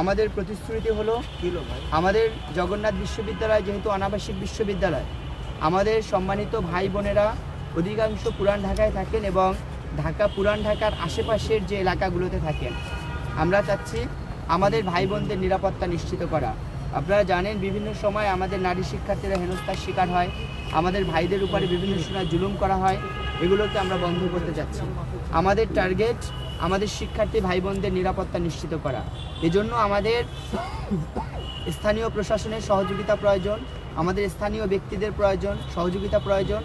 আমাদের প্রতিশ্রুতি হলো আমাদের জগন্নাথ বিশ্ববিদ্যালয় যেহেতু অনাবাসিক বিশ্ববিদ্যালয় আমাদের সম্মানিত ভাই বোনেরা অধিকাংশ পুরান ঢাকায় থাকেন এবং ঢাকা পুরান ঢাকার আশেপাশের যে এলাকাগুলোতে থাকেন। আমরা চাচ্ছি আমাদের ভাই বোনদের নিরাপত্তা নিশ্চিত করা। আপনারা জানেন বিভিন্ন সময় আমাদের নারী শিক্ষার্থীরা হেনস্থার শিকার হয় আমাদের ভাইদের উপরে বিভিন্ন সময় জুলুম করা হয় এগুলোকে আমরা বন্ধ করতে চাচ্ছি। আমাদের টার্গেট আমাদের শিক্ষার্থী ভাই বোনদের নিরাপত্তা নিশ্চিত করা। এজন্য আমাদের স্থানীয় প্রশাসনের সহযোগিতা প্রয়োজন, আমাদের স্থানীয় ব্যক্তিদের প্রয়োজন সহযোগিতা প্রয়োজন,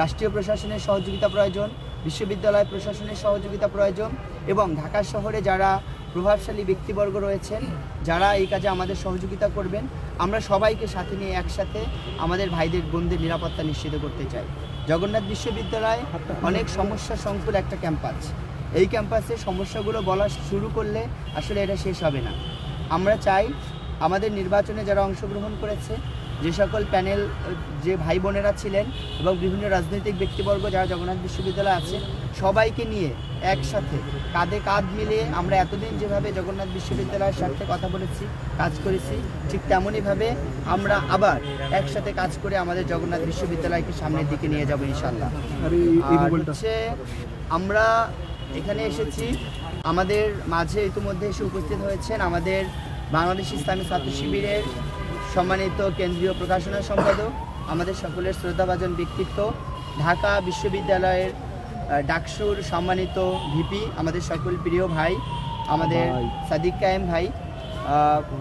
রাষ্ট্রীয় প্রশাসনের সহযোগিতা প্রয়োজন, বিশ্ববিদ্যালয় প্রশাসনের সহযোগিতা প্রয়োজন এবং ঢাকা শহরে যারা প্রভাবশালী ব্যক্তিবর্গ রয়েছেন, যারা এই কাজে আমাদের সহযোগিতা করবেন, আমরা সবাইকে সাথে নিয়ে একসাথে আমাদের ভাইদের, বোনদের নিরাপত্তা নিশ্চিত করতে চাই। জগন্নাথ বিশ্ববিদ্যালয় অনেক সমস্যা সংকুল একটা ক্যাম্পাস। এই ক্যাম্পাসে সমস্যাগুলো বলা শুরু করলে আসলে এটা শেষ হবে না। আমরা চাই আমাদের নির্বাচনে যারা অংশগ্রহণ করেছে যে সকল প্যানেল যে ভাই বোনেরা ছিলেন এবং বিভিন্ন রাজনৈতিক ব্যক্তিবর্গ যারা জগন্নাথ বিশ্ববিদ্যালয় আছে সবাইকে নিয়ে একসাথে কাঁধে কাঁধ মিলিয়ে আমরা এতদিন যেভাবে জগন্নাথ বিশ্ববিদ্যালয়ের স্বার্থে কথা বলেছি কাজ করেছি ঠিক তেমনইভাবে আমরা আবার একসাথে কাজ করে আমাদের জগন্নাথ বিশ্ববিদ্যালয়কে সামনের দিকে নিয়ে যাব ইনশাল্লাহ আর হচ্ছে আমরা এখানে এসেছি। আমাদের মাঝে ইতিমধ্যে এসে উপস্থিত হয়েছেন আমাদের বাংলাদেশ ইসলামী ছাত্র শিবিরের সম্মানিত কেন্দ্রীয় প্রকাশনা সম্পাদক আমাদের সকলের শ্রদ্ধাভাজন ব্যক্তিত্ব ঢাকা বিশ্ববিদ্যালয়ের ডাকসুর সম্মানিত ভিপি আমাদের সকল প্রিয় ভাই আমাদের সাদিক কায়েম ভাই।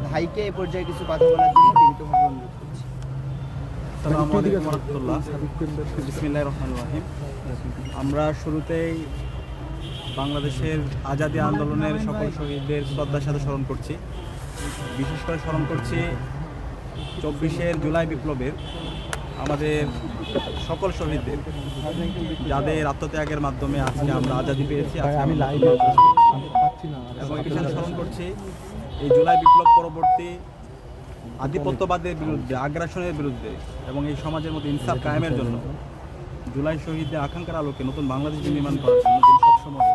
ভাইকে এ পর্যায়ে কিছু কথা বলার জন্য বিনীতভাবে অনুরোধ করছি। আমরা শুরুতেই বাংলাদেশের আজাদী আন্দোলনের সকল শহীদদের শ্রদ্ধার সাথে স্মরণ করছি। বিশেষ করে স্মরণ করছি চব্বিশের জুলাই বিপ্লবের আমাদের সকল শহীদদের যাদের আত্মত্যাগের মাধ্যমে আজকে আমরা আজাদি পেয়েছি আমি এবং একই সাথে স্মরণ করছি এই জুলাই বিপ্লব পরবর্তী আধিপত্যবাদের বিরুদ্ধে আগ্রাসনের বিরুদ্ধে এবং এই সমাজের মধ্যে ইনসাফ কায়েমের জন্য জুলাই শহীদদের আকাঙ্ক্ষার আলোকে নতুন বাংলাদেশ নির্মাণ করার জন্য সবসময়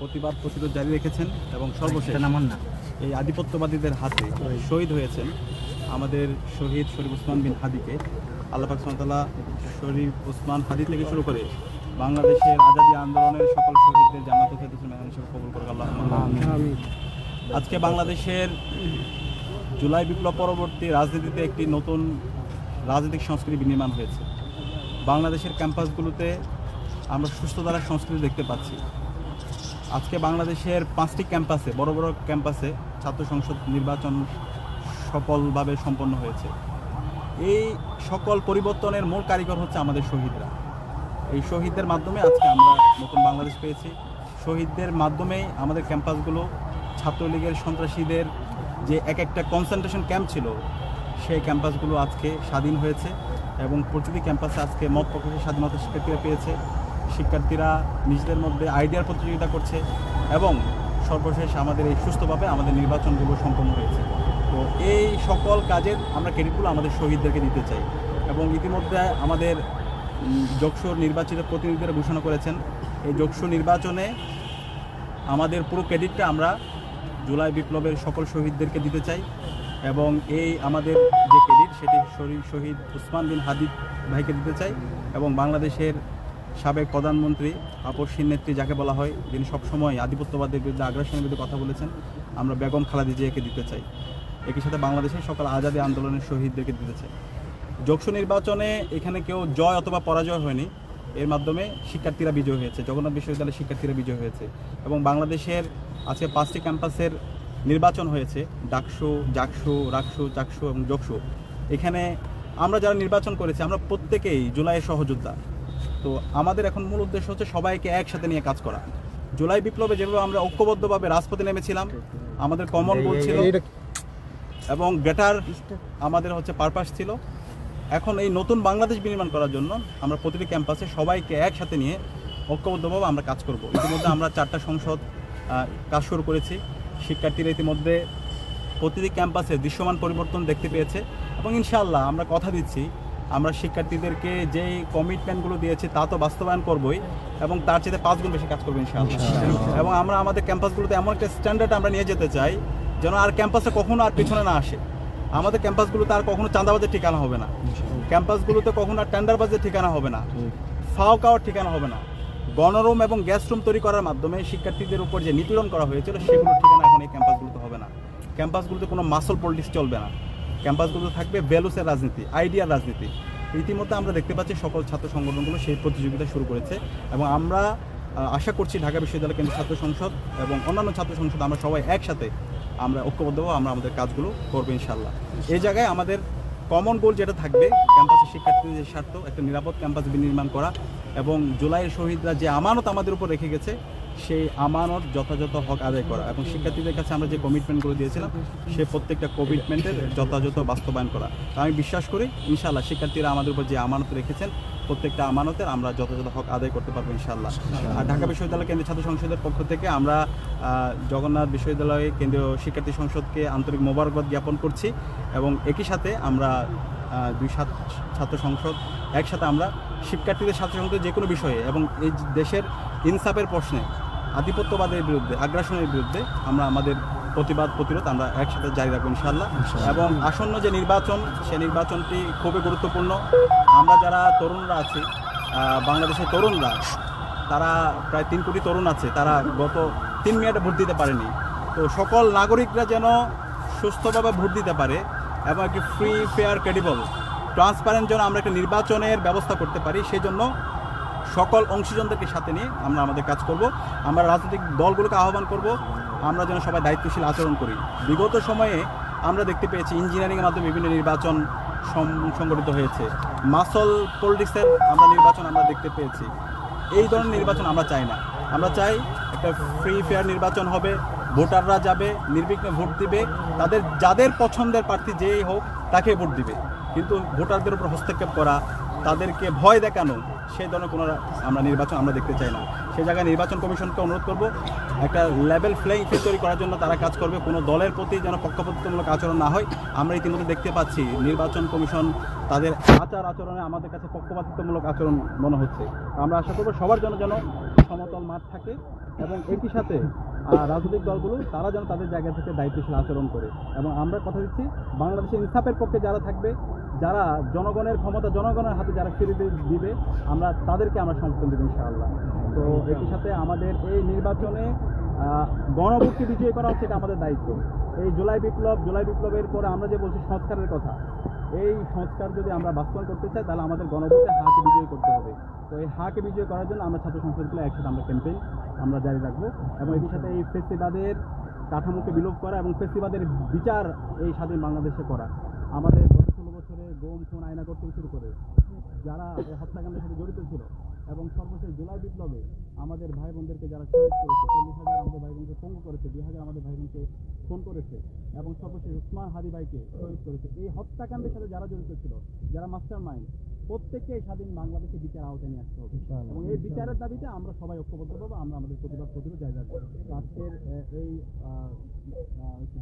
প্রতিবাদ প্রতিরোধ জারি রেখেছেন এবং সর্বশেষ এই আধিপত্যবাদীদের হাতে শহীদ হয়েছেন আমাদের শহীদ শরীফ উসমান বিন হাদিকে। আল্লাহ পাক শরীফ উসমান হাদি থেকে শুরু করে বাংলাদেশের আজাদী আন্দোলনের সকল শহীদদের জান্নাত ফেরদৌসের মেহমান হিসেবে কবুল করে আল্লাহ আজকে বাংলাদেশের জুলাই বিপ্লব পরবর্তী রাজনীতিতে একটি নতুন রাজনৈতিক সংস্কৃতি বিনির্মাণ হয়েছে। বাংলাদেশের ক্যাম্পাসগুলোতে আমরা সুস্থ ধারার সংস্কৃতি দেখতে পাচ্ছি। আজকে বাংলাদেশের পাঁচটি ক্যাম্পাসে, বড় বড় ক্যাম্পাসে ছাত্র সংসদ নির্বাচন সফলভাবে সম্পন্ন হয়েছে। এই সকল পরিবর্তনের মূল কারিগর হচ্ছে আমাদের শহীদরা। এই শহীদদের মাধ্যমে আজকে আমরা নতুন বাংলাদেশ পেয়েছি। শহীদদের মাধ্যমেই আমাদের ক্যাম্পাসগুলো ছাত্রলীগের সন্ত্রাসীদের যে এক একটা কনসেন্ট্রেশন ক্যাম্প ছিল, সেই ক্যাম্পাসগুলো আজকে স্বাধীন হয়েছে এবং প্রতিটি ক্যাম্পাসে আজকে মত প্রকাশের স্বাধীনতা শিক্ষার্থীরা পেয়েছে। শিক্ষার্থীরা নিজেদের মধ্যে আইডিয়ার প্রতিযোগিতা করছে এবং সর্বশেষ আমাদের এই সুস্থভাবে আমাদের নির্বাচনগুলো সম্পন্ন হয়েছে। তো এই সকল কাজের আমরা ক্রেডিটগুলো আমাদের শহীদদেরকে দিতে চাই এবং ইতিমধ্যে আমাদের যোগসুর নির্বাচিত প্রতিনিধিরা ঘোষণা করেছেন, এই যোগসু নির্বাচনে আমাদের পুরো ক্রেডিটটা আমরা জুলাই বিপ্লবের সকল শহীদদেরকে দিতে চাই এবং এই আমাদের যে ক্রেডিট সেটি শহীদ উসমান বিন হাদিদ ভাইকে দিতে চাই এবং বাংলাদেশের সাবেক প্রধানমন্ত্রী, আপসীন নেত্রী যাকে বলা হয় যিনি সবসময় আধিপত্যবাদের বিরুদ্ধে আগ্রাসনের বিরুদ্ধে কথা বলেছেন। আমরা বেগম খালাদি জিয়াকে দিতে চাই। একই সাথে বাংলাদেশের সকল আজাদী আন্দোলনের শহীদদেরকে দিতে চাই। যোগসু নির্বাচনে এখানে কেউ জয় অথবা পরাজয় হয়নি। এর মাধ্যমে শিক্ষার্থীরা বিজয় হয়েছে। জগন্নাথ বিশ্ববিদ্যালয়ের শিক্ষার্থীরা বিজয় হয়েছে। এবং বাংলাদেশের আজকে পাঁচটি ক্যাম্পাসের নির্বাচন হয়েছে। ডাকসু, জাকসু, রাকসু, চাকসু এবং যোগসু এখানে আমরা যারা নির্বাচন করেছি, আমরা প্রত্যেকেই জুলাইয়ের সহযোদ্ধা। তো আমাদের এখন মূল উদ্দেশ্য হচ্ছে সবাইকে একসাথে নিয়ে কাজ করা। জুলাই বিপ্লবে যেভাবে আমরা ঐক্যবদ্ধভাবে রাজপথে নেমেছিলাম আমাদের কমন গোল ছিল এবং গ্রেটার আমাদের হচ্ছে পারপাস ছিল। এখন এই নতুন বাংলাদেশ বিনির্মাণ করার জন্য আমরা প্রতিটি ক্যাম্পাসে সবাইকে একসাথে নিয়ে ঐক্যবদ্ধভাবে আমরা কাজ করব। ইতিমধ্যে আমরা চারটা সংসদ কাজ শুরু করেছি। শিক্ষার্থীরা ইতিমধ্যে প্রতিটি ক্যাম্পাসে দৃশ্যমান পরিবর্তন দেখতে পেয়েছে এবং ইনশাআল্লাহ আমরা কথা দিচ্ছি আমরা শিক্ষার্থীদেরকে যে কমিটমেন্টগুলো দিয়েছি তা তো বাস্তবায়ন করবই এবং তার চেয়ে পাঁচ গুণ বেশি কাজ করব ইনশাআল্লাহ। এবং আমরা আমাদের ক্যাম্পাসগুলোতে এমন একটা স্ট্যান্ডার্ড আমরা নিয়ে যেতে চাই যেন আর ক্যাম্পাসে কখনো আর পিছনে না আসে। আমাদের ক্যাম্পাসগুলোতে আর কখনো চাঁদাবাজের ঠিকানা হবে না। ক্যাম্পাসগুলোতে কখনো আর টেন্ডারবাজের ঠিকানা হবে না। ফাও কাওয়ার ঠিকানা হবে না। গণরুম এবং গ্যাস রুম তৈরি করার মাধ্যমে শিক্ষার্থীদের উপর যে নিপীড়ন করা হয়েছিল সেগুলোর ঠিকানা এখন এই ক্যাম্পাসগুলোতে হবে না। ক্যাম্পাসগুলোতে কোনো মাসল পলিটিক্স চলবে না। ক্যাম্পাসগুলোতে থাকবে ভ্যালুসের রাজনীতি, আইডিয়ার রাজনীতি। ইতিমধ্যে আমরা দেখতে পাচ্ছি সকল ছাত্র সংগঠনগুলো সেই প্রতিযোগিতা শুরু করেছে এবং আমরা আশা করছি ঢাকা বিশ্ববিদ্যালয় কেন্দ্রীয় ছাত্র সংসদ এবং অন্যান্য ছাত্র সংসদ আমরা সবাই একসাথে আমরা ঐক্যবদ্ধ আমরা আমাদের কাজগুলো করব ইনশাল্লাহ এই জায়গায় আমাদের কমন গোল যেটা থাকবে ক্যাম্পাসের শিক্ষার্থীদের স্বার্থ, একটা নিরাপদ ক্যাম্পাস বিনির্মাণ করা এবং জুলাইয়ের শহীদরা যে আমানত আমাদের উপর রেখে গেছে সেই আমানত যথাযথ হক আদায় করা। এবং শিক্ষার্থীদের কাছে আমরা যে কমিটমেন্টগুলো দিয়েছিলাম, সে প্রত্যেকটা কমিটমেন্টের যথাযথ বাস্তবায়ন করা। আমি বিশ্বাস করি ইনশাল্লাহ শিক্ষার্থীরা আমাদের উপর যে আমানত রেখেছেন, প্রত্যেকটা আমানতের আমরা যথাযথ হক আদায় করতে পারব ইনশাল্লাহ আর ঢাকা বিশ্ববিদ্যালয় কেন্দ্রীয় ছাত্র সংসদের পক্ষ থেকে আমরা জগন্নাথ বিশ্ববিদ্যালয় কেন্দ্রীয় শিক্ষার্থী সংসদকে আন্তরিক মোবারকবাদ জ্ঞাপন করছি এবং একই সাথে আমরা দুই সাত ছাত্র সংসদ, একসাথে আমরা শিক্ষার্থীদের সাথে সংসদের যে কোনো বিষয়ে এবং এই দেশের ইনসাফের প্রশ্নে আধিপত্যবাদের বিরুদ্ধে আগ্রাসনের বিরুদ্ধে আমরা আমাদের প্রতিবাদ প্রতিরোধ আমরা একসাথে জারি রাখব ইনশাল্লাহ এবং আসন্ন যে নির্বাচন সে নির্বাচনটি খুবই গুরুত্বপূর্ণ। আমরা যারা তরুণরা আছি বাংলাদেশের তরুণরা তারা প্রায় তিন কোটি তরুণ আছে তারা গত তিন মিনিটে ভোট দিতে পারেনি। তো সকল নাগরিকরা যেন সুস্থভাবে ভোট দিতে পারে এবং একটি ফ্রি ফেয়ার ক্রেডিবল ট্রান্সপারেন্ট যেন আমরা একটা নির্বাচনের ব্যবস্থা করতে পারি সেই জন্য সকল অংশীজনদেরকে সাথে নিয়ে আমরা আমাদের কাজ করব। আমরা রাজনৈতিক দলগুলোকে আহ্বান করব, আমরা যেন সবাই দায়িত্বশীল আচরণ করি। বিগত সময়ে আমরা দেখতে পেয়েছি ইঞ্জিনিয়ারিংয়ের মাধ্যমে বিভিন্ন নির্বাচন সংগঠিত হয়েছে। মাসল পলিটিক্সের আমরা নির্বাচন আমরা দেখতে পেয়েছি। এই ধরনের নির্বাচন আমরা চাই না। আমরা চাই একটা ফ্রি, ফেয়ার নির্বাচন হবে, ভোটাররা যাবে, নির্বিঘ্নে ভোট দিবে, তাদের, যাদের পছন্দের প্রার্থী যেই হোক, তাকে ভোট দিবে। কিন্তু ভোটারদের উপর হস্তক্ষেপ করা, তাদেরকে ভয় দেখানো, সেই ধরনের কোনো আমরা নির্বাচন আমরা দেখতে চাই না। সেই জায়গায় নির্বাচন কমিশনকে অনুরোধ করব, একটা লেভেল ফ্লেইং ফিল্ড তৈরি করার জন্য তারা কাজ করবে। কোনো দলের প্রতি যেন পক্ষপাতিত্বমূলক আচরণ না হয়। আমরা ইতিমধ্যে দেখতে পাচ্ছি নির্বাচন কমিশন তাদের আচার আচরণে আমাদের কাছে পক্ষপাতিত্বমূলক আচরণ মনে হচ্ছে। আমরা আশা করব সবার জন্য যেন সমতল মাঠ থাকে এবং একই সাথে রাজনৈতিক দলগুলো, তারা যেন তাদের জায়গা থেকে দায়িত্বশীল আচরণ করে। এবং আমরা কথা দিচ্ছি, বাংলাদেশের ইনসাফের পক্ষে যারা থাকবে যারা জনগণের ক্ষমতা, জনগণের হাতে যারা ফিরে দিবে, আমরা তাদেরকে আমরা সমর্থন দেবো ইনশাআল্লাহ। তো একই সাথে আমাদের এই নির্বাচনে গণভোটকে বিজয়ী করা হচ্ছে এটা আমাদের দায়িত্ব। এই জুলাই বিপ্লব, জুলাই বিপ্লবের পরে আমরা যে বলছি সংস্কারের কথা, এই সংস্কার যদি আমরা বাস্তবায়ন করতে চাই, তাহলে আমাদের গণভোটে হাকে বিজয়ী করতে হবে। তো এই হাকে বিজয় করার জন্য আমরা ছাত্র সংসদগুলো একসাথে আমরা ক্যাম্পেইন আমরা জারি রাখব এবং একই সাথে এই ফেস্টিভালের কাঠামোকে বিলোপ করা এবং ফেস্টিভালের বিচার এই স্বাধীন বাংলাদেশে করা। আমাদের গোম খুন আয়না করতে শুরু করে। যারা এই হত্যাকাণ্ডের সাথে জড়িত ছিল এবং সর্বশেষ জুলাই বিপ্লবে আমাদের ভাই বোনদেরকে যারা শহীদ করেছে চল্লিশ হাজার আমাদের ভাই বোনকে পঙ্গু করেছে দুই হাজার আমাদের ভাই বোনকে খুন করেছে এবং সর্বশেষ উসমান হাদি ভাইকে শহীদ করেছে। এই হত্যাকাণ্ডের সাথে যারা জড়িত ছিল যারা মাস্টার মাইন্ড প্রত্যেককে স্বাধীন বাংলাদেশে বিচার আওতায় নিয়ে আসতে হবে। এবং এই বিচারের দাবিতে আমরা সবাই ঐক্যবদ্ধ হব আমরা আমাদের প্রতিবাদ প্রতিরোধ জায়গা তো আজকের এই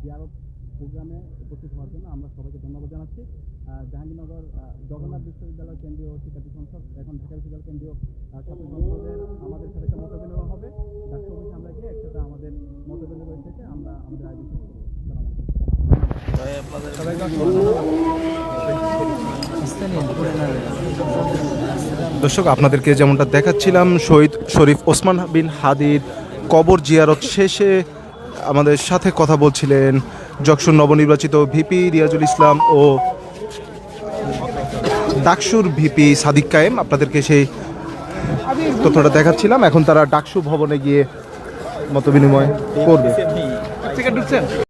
জিয়ারত প্রোগ্রামে উপস্থিত হওয়ার জন্য আমরা সবাইকে ধন্যবাদ জানাচ্ছি। জাহাঙ্গীরনগর জগন্নাথ বিশ্ববিদ্যালয় কেন্দ্রীয় শিক্ষার্থী সংসদ এখন ঢাকা বিশ্ববিদ্যালয় কেন্দ্রীয় ছাত্র সংসদের আমাদের সাথে একটা মত বিনিময় হবে। ডাক্তার অফিসে আমরা গিয়ে একসাথে আমাদের মত বিনিময় থেকে আমরা আমাদের আয়োজন দর্শক, আপনাদেরকে যেমনটা দেখাচ্ছিলাম, শহীদ শরীফ ওসমান বিন হাদির কবর জিয়ারত শেষে আমাদের সাথে কথা বলছিলেন যকসুর নবনির্বাচিত ভিপি রিয়াজুল ইসলাম ও ডাকসুর ভিপি সাদিক কায়েম। আপনাদেরকে সেই তথ্যটা দেখাচ্ছিলাম। এখন তারা ডাকসু ভবনে গিয়ে মতবিনিময় করবে।